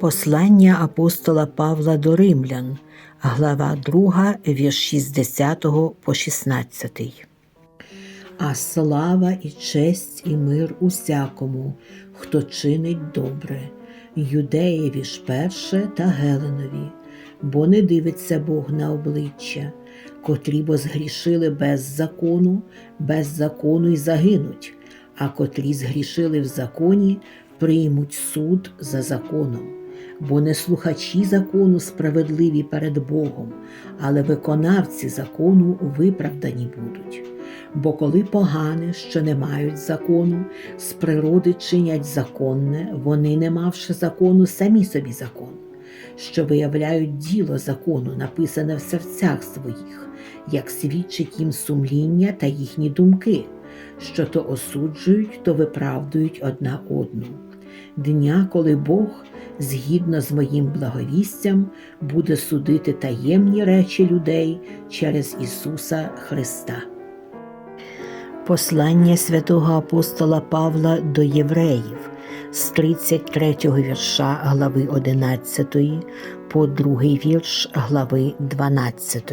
Послання апостола Павла до Римлян, глава 2, вірш 60 по 16. А слава і честь і мир усякому, хто чинить добре, юдеєві ж перше та Геленові, бо не дивиться Бог на обличчя, котрі бо згрішили без закону, без закону й загинуть, а котрі згрішили в законі, приймуть суд за законом. Бо не слухачі закону справедливі перед Богом, але виконавці закону виправдані будуть. Бо коли погане, що не мають закону, з природи чинять законне, вони, не мавши закону, самі собі закон, що виявляють діло закону, написане в серцях своїх, як свідчить їм сумління та їхні думки, що то осуджують, то виправдують одна одну. Дня, коли Бог, згідно з моїм благовістям, буде судити таємні речі людей через Ісуса Христа. Послання святого апостола Павла до євреїв з 33 вірша глави 11 по другий вірш глави 12.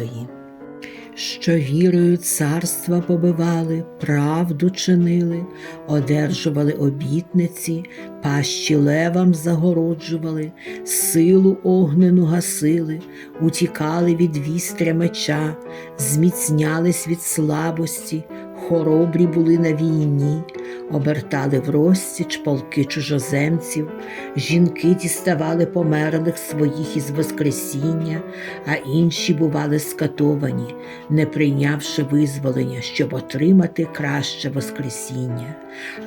Що вірою царства побивали, правду чинили, одержували обітниці, пащі левам загороджували, силу огнену гасили, утікали від вістря меча, зміцнялись від слабості, хоробрі були на війні, обертали в розтіч полки чужоземців, жінки діставали померлих своїх із Воскресіння, а інші бували скатовані, не прийнявши визволення, щоб отримати краще Воскресіння,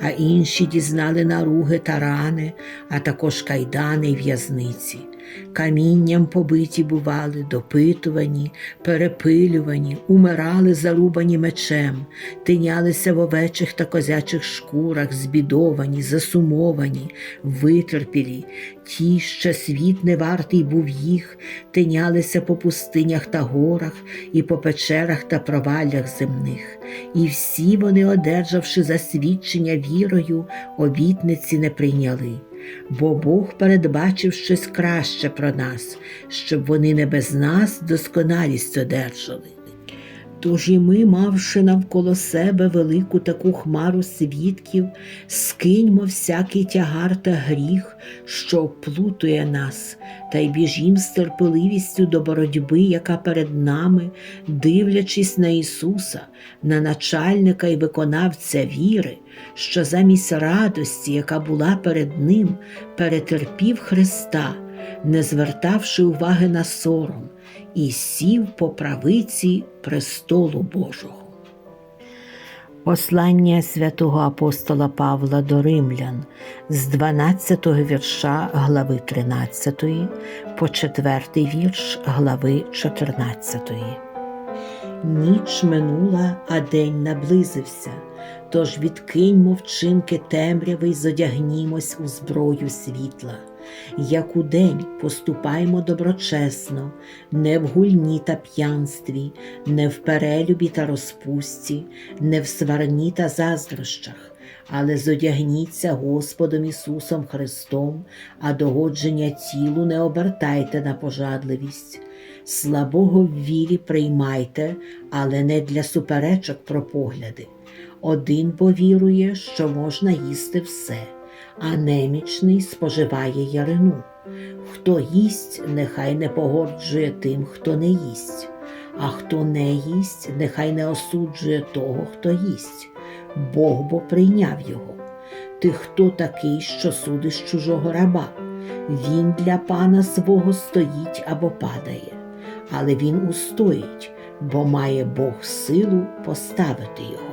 а інші дізнали наруги та рани, а також кайдани й в'язниці. Камінням побиті бували, допитувані, перепилювані, умирали зарубані мечем, тинялися в овечих та козячих шкурах, збідовані, засумовані, витерпілі. Ті, що світ не вартий був їх, тинялися по пустинях та горах, і по печерах та проваллях земних. І всі вони, одержавши засвідчення вірою, обітниці не прийняли. Бо Бог передбачив щось краще про нас, щоб вони не без нас досконалість одержали. Тож і ми, мавши навколо себе велику таку хмару свідків, скиньмо всякий тягар та гріх, що оплутує нас, та й біжім з терпеливістю до боротьби, яка перед нами, дивлячись на Ісуса, на начальника і виконавця віри, що замість радості, яка була перед Ним, перетерпів Христа, не звертавши уваги на сором і сів по правиці престолу Божого. Послання святого апостола Павла до Римлян з 12 вірша глави 13 по 4 вірш глави 14. Ніч минула, а день наблизився. Тож відкиньмо вчинки темряви й зодягнімось у зброю світла. Як у день поступаймо доброчесно, не в гульні та п'янстві, не в перелюбі та розпусті, не в сварні та заздрощах, але зодягніться Господом Ісусом Христом, а догодження тілу не обертайте на пожадливість. Слабого в вірі приймайте, але не для суперечок про погляди. Один повірує, що можна їсти все, а немічний споживає ярину. Хто їсть, нехай не погоджує тим, хто не їсть, а хто не їсть, нехай не осуджує того, хто їсть. Бог бо прийняв його. Ти хто такий, що судиш чужого раба? Він для пана свого стоїть або падає, але він устоїть, бо має Бог силу поставити його.